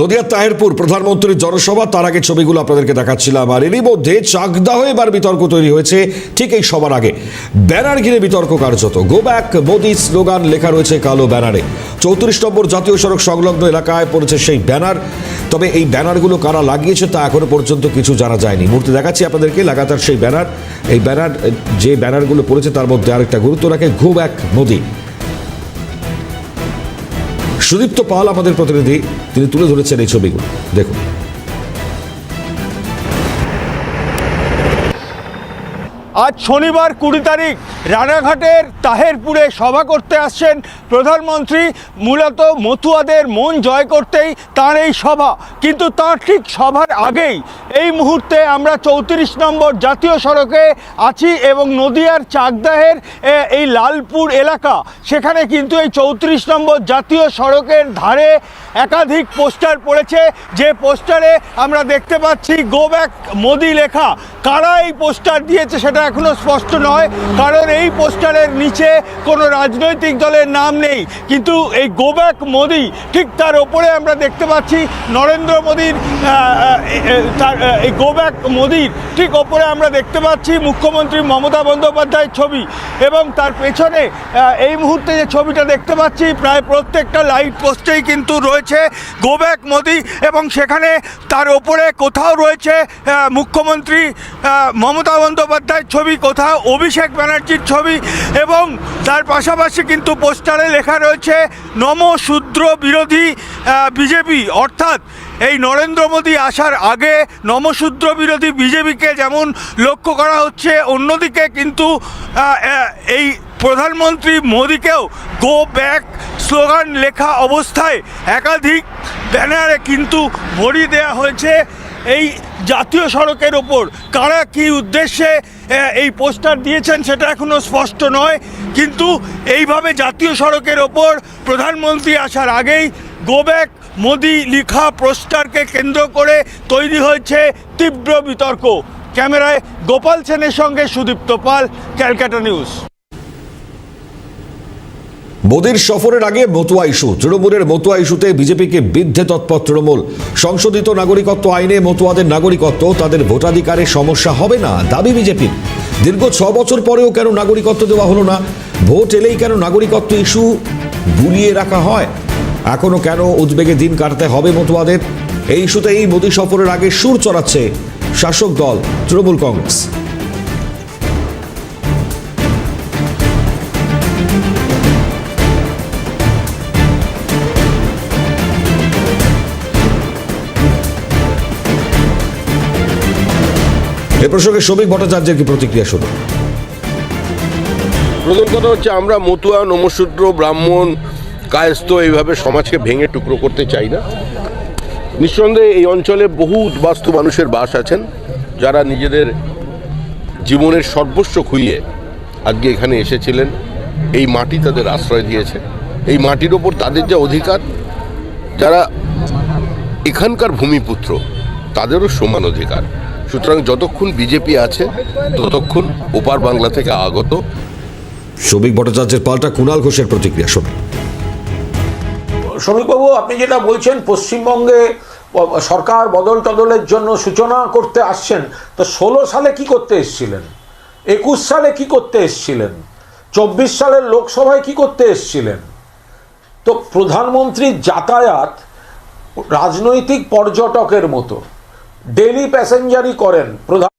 নদিয়ার তাহেরপুর প্রধানমন্ত্রীর জনসভা, তার আগে ছবিগুলো আপনাদেরকে দেখাচ্ছিলাম। আর এরই মধ্যে চাকদাহ এবার বিতর্ক তৈরি হয়েছে, ঠিক এই সবার আগে। ব্যানার ঘিরে বিতর্ক কার্যত। গো ব্যাক মোদি স্লোগান লেখা রয়েছে কালো ব্যানারে। চৌত্রিশ নম্বর জাতীয় সড়ক সংলগ্ন এলাকায় পড়েছে সেই ব্যানার। তবে এই ব্যানারগুলো কারা লাগিয়েছে তা এখনও পর্যন্ত কিছু জানা যায়নি। মূর্তি দেখাচ্ছি আপনাদেরকে, লাগাতার সেই ব্যানার। এই ব্যানার, যে ব্যানারগুলো পড়েছে তার মধ্যে আরেকটা গুরুত্ব রাখে গো ব্যাক মোদি সুদীপ্ত পাল আমাদের প্রতিনিধি তিনি তুলে ধরেছেন এই ছবিগুলো। দেখুন। আজ শনিবার কুড়ি তারিখ রানাঘাটের তাহেরপুরে সভা করতে আসছেন প্রধানমন্ত্রী। মূলত মতুয়াদের মন জয় করতেই তার এই সভা। কিন্তু তার ঠিক সভার আগেই এই মুহূর্তে আমরা চৌত্রিশ নম্বর জাতীয় সড়কে আছি এবং নদিয়ার চাকদাহের এই লালপুর এলাকা। সেখানে কিন্তু এই চৌত্রিশ নম্বর জাতীয় সড়কের ধারে একাধিক পোস্টার পড়েছে। যে পোস্টারে আমরা দেখতে পাচ্ছি গো ব্যাক মোদি লেখা। কারা এই পোস্টার দিয়েছে সেটা এখনও স্পষ্ট নয়, কারণ এই পোস্টারের নিচে কোনো রাজনৈতিক দলের নাম নেই। কিন্তু এই গো ব্যাক মোদি, ঠিক তার ওপরে আমরা দেখতে পাচ্ছি নরেন্দ্র মোদীর তার এই গো ব্যাক মোদির, ঠিক ওপরে আমরা দেখতে পাচ্ছি মুখ্যমন্ত্রী মমতা বন্দ্যোপাধ্যায়ের ছবি। এবং তার পেছনে এই মুহূর্তে যে ছবিটা দেখতে পাচ্ছি, প্রায় প্রত্যেকটা লাইট পোস্টেই কিন্তু রয়েছে গো ব্যাক মোদি এবং সেখানে তার ওপরে কোথাও রয়েছে মুখ্যমন্ত্রী মমতা বন্দ্যোপাধ্যায়ের ছবি কোথাও, অভিষেক ব্যানার্জির ছবি এবং তার পাশাপাশি কিন্তু পোস্টারে লেখা রয়েছে, নম শূদ্র বিরোধী বিজেপি। অর্থাৎ এই নরেন্দ্র মোদী আসার আগে নমশূদ্র বিরোধী বিজেপিকে যেমন লক্ষ্য করা হচ্ছে, অন্যদিকে কিন্তু এই প্রধানমন্ত্রী মোদীকেও গো ব্যাক স্লোগান লেখা অবস্থায় একাধিক ব্যানারে কিন্তু ভরিয়ে দেওয়া হয়েছে। এই জাতীয় সড়কের ওপর কারা কী উদ্দেশ্যে এই পোস্টার দিয়েছেন, সেটা এখনও স্পষ্ট নয়। কিন্তু এইভাবে জাতীয় সড়কের ওপর প্রধানমন্ত্রী আসার আগেই গো ব্যাক মোদি লিখা পোস্টারকে কেন্দ্র করে তৈরি হয়েছে তীব্র বিতর্ক। ক্যামেরায় গোপাল সেনের সঙ্গে সুদীপ্ত পাল, ক্যালকাটা নিউজ। মোদীর সফরের আগে মতুয়া ইস্যু। তৃণমূলের মতুয়া ইস্যুতে বিজেপিকে বিদ্ধে তৎপর তৃণমূল। সংশোধিত নাগরিকত্ব আইনে মতুয়াদের নাগরিকত্ব, তাদের ভোটাধিকারে সমস্যা হবে না, দাবি বিজেপির। দীর্ঘ ছ বছর পরেও কেন নাগরিকত্ব দেওয়া হলো না? ভোট এলেই কেন নাগরিকত্ব ইস্যু গুলিয়ে রাখা হয়? এখনও কেন উদ্বেগে দিন কাটাতে হবে মতুয়াদের? এই ইস্যুতেই মোদী সফরের আগে সুর চড়াচ্ছে শাসক দল তৃণমূল কংগ্রেস। এ প্রসঙ্গে শ্রমিক ভট্টাচার্যের কি প্রতিক্রিয়া শুনুন। প্রথম কথা হচ্ছে আমরা মতুয়া, নমশূদ্র, ব্রাহ্মণ, কায়স্থ এইভাবে সমাজকে ভেঙে টুকরো করতে চাই না। নিঃসন্দেহে এই অঞ্চলে বহু উদ্বাস্তু মানুষের বাস আছেন, যারা নিজেদের জীবনের সর্বস্ব খুইয়ে আজকে এখানে এসেছিলেন। এই মাটি তাদের আশ্রয় দিয়েছে। এই মাটির ওপর তাদের যে অধিকার, যারা এখানকার ভূমিপুত্র, তাদেরও সমান অধিকার। সুতরাং যতক্ষণ বিজেপি আছে ততক্ষণ ওপার বাংলা থেকে আগত। শ্রমিক ভট্টাচার্যের পাল্টা কুণাল ঘোষের প্রতিক্রিয়া শুনুন শ্রমিকবাবু আপনি যেটা বলছেন পশ্চিমবঙ্গে সরকার বদল টদলের জন্য সূচনা করতে আসছেন তো ষোলো সালে কি করতে এসেছিলেন? একুশ সালে কি করতে এসেছিলেন? চব্বিশ সালের লোকসভায় কি করতে এসেছিলেন? তো প্রধানমন্ত্রীর যাতায়াত রাজনৈতিক পর্যটকের মতো। ডেলি প্যাসেঞ্জারই করেন প্রধান